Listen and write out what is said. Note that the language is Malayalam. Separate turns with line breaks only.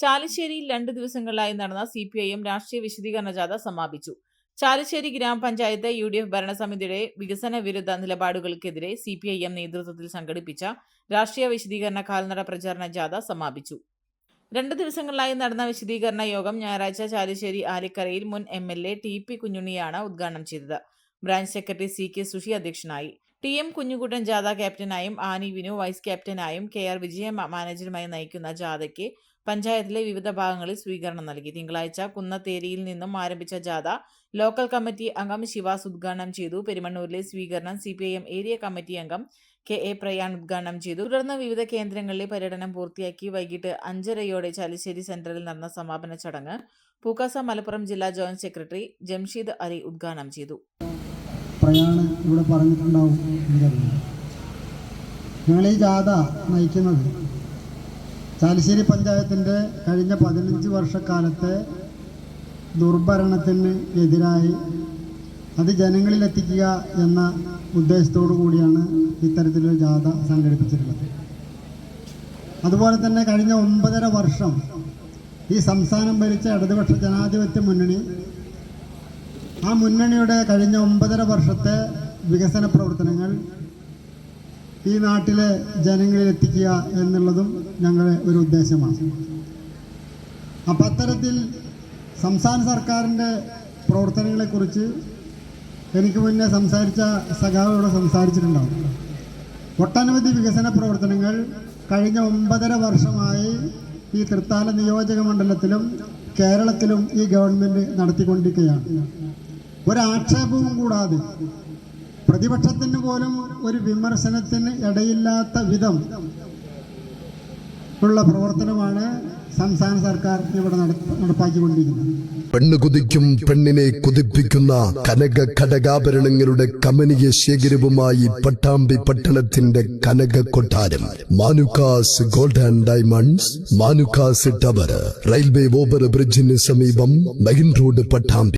ചാലിശ്ശേരിയിൽ രണ്ടു ദിവസങ്ങളിലായി നടന്ന സി പി ഐ എം രാഷ്ട്രീയ വിശദീകരണ ജാഥ സമാപിച്ചു. ചാലിശ്ശേരി ഗ്രാമപഞ്ചായത്ത് യു ഡി എഫ് ഭരണസമിതിയുടെ വികസന വിരുദ്ധ നിലപാടുകൾക്കെതിരെ സി പി ഐ എം നേതൃത്വത്തിൽ സംഘടിപ്പിച്ച രാഷ്ട്രീയ വിശദീകരണ കാൽനട പ്രചാരണ ജാഥ സമാപിച്ചു. രണ്ടു ദിവസങ്ങളിലായി നടന്ന വിശദീകരണ യോഗം ഞായറാഴ്ച ചാലിശ്ശേരി ആലിക്കരയിൽ മുൻ M L A T P കുഞ്ഞുണ്ണിയാണ് ഉദ്ഘാടനം ചെയ്തത്. Branch secretary C K Sushi അധ്യക്ഷനായി. ടി എം കുഞ്ഞുകുട്ടൻ ജാഥ ക്യാപ്റ്റനായും ആനി വിനു വൈസ് ക്യാപ്റ്റനായും കെ ആർ വിജയ മാനേജറുമായി നയിക്കുന്ന ജാഥയ്ക്ക് പഞ്ചായത്തിലെ വിവിധ ഭാഗങ്ങളിൽ സ്വീകരണം നൽകി. തിങ്കളാഴ്ച കുന്നത്തേരിയിൽ നിന്നും ആരംഭിച്ച ജാഥ ലോക്കൽ കമ്മിറ്റി അംഗം ശിവാസ് ഉദ്ഘാടനം ചെയ്തു. പെരുമണ്ണൂരിലെ സ്വീകരണം സി ഏരിയ കമ്മിറ്റി അംഗം കെ എ പ്രയാൺ ഉദ്ഘാടനം ചെയ്തു. തുടർന്ന് വിവിധ കേന്ദ്രങ്ങളിലെ പര്യടനം പൂർത്തിയാക്കി വൈകിട്ട് അഞ്ചരയോടെ ചാലിശ്ശേരി സെന്ററിൽ നടന്ന സമാപന ചടങ്ങ് പൂക്കാസ മലപ്പുറം ജില്ലാ ജോയിന്റ് സെക്രട്ടറി ജംഷീദ് അലി ഉദ്ഘാടനം ചെയ്തു.
ഞങ്ങൾ ഈ ജാഥ നയിക്കുന്നത് ചാലിശ്ശേരി പഞ്ചായത്തിന്റെ കഴിഞ്ഞ പതിനഞ്ച് വർഷക്കാലത്തെ ദുർഭരണത്തിന് എതിരായി അത് ജനങ്ങളിലെത്തിക്കുക എന്ന ഉദ്ദേശത്തോടു കൂടിയാണ് ഇത്തരത്തിലൊരു ജാഥ സംഘടിപ്പിച്ചിട്ടുള്ളത്. അതുപോലെ തന്നെ കഴിഞ്ഞ ഒമ്പതര വർഷം ഈ സംസ്ഥാനം ഭരിച്ച ഇടതുപക്ഷ ജനാധിപത്യ മുന്നണി ആ മുന്നണിയുടെ കഴിഞ്ഞ ഒമ്പതര വർഷത്തെ വികസന പ്രവർത്തനങ്ങൾ ഈ നാട്ടിലെ ജനങ്ങളിൽ എത്തിക്കുക എന്നുള്ളതും ഞങ്ങളുടെ ഒരു ഉദ്ദേശമാണ്. അപ്പം അത്തരത്തിൽ സംസ്ഥാന സർക്കാരിന്റെ പ്രവർത്തനങ്ങളെക്കുറിച്ച് എനിക്ക് മുന്നേ സംസാരിച്ച സഖാവോടെ സംസാരിച്ചിട്ടുണ്ടാവും. ഒട്ടനവധി വികസന പ്രവർത്തനങ്ങൾ കഴിഞ്ഞ ഒമ്പതര വർഷമായി ഈ തൃത്താല നിയോജക മണ്ഡലത്തിലും കേരളത്തിലും ഈ ഗവൺമെന്റ് നടത്തിക്കൊണ്ടിരിക്കുകയാണ്. ഒരാക്ഷേപവും കൂടാതെ പ്രതിപക്ഷത്തിന് പോലും ഒരു വിമർശനത്തിന് ഇടയില്ലാത്ത വിധം ഉള്ള പ്രവർത്തനമാണ് സംസ്ഥാന സർക്കാർ ഇവിടെ നട- നടപ്പാക്കിക്കൊണ്ടിരിക്കുന്നത്.
പെണ്ണ് കുതിക്കും പെണ്ണിനെ കുതിപ്പിക്കുന്ന കനക ഘടകാഭരണങ്ങളുടെ കമനീയ ശേഖരവുമായി പട്ടാമ്പി പട്ടണത്തിന്റെ കനക കൊട്ടാരം. Manukkas gold and diamonds Manukkas tower. Railway over ബ്രിഡ്ജിന് സമീപം മെയിൻ റോഡ് പട്ടാമ്പി.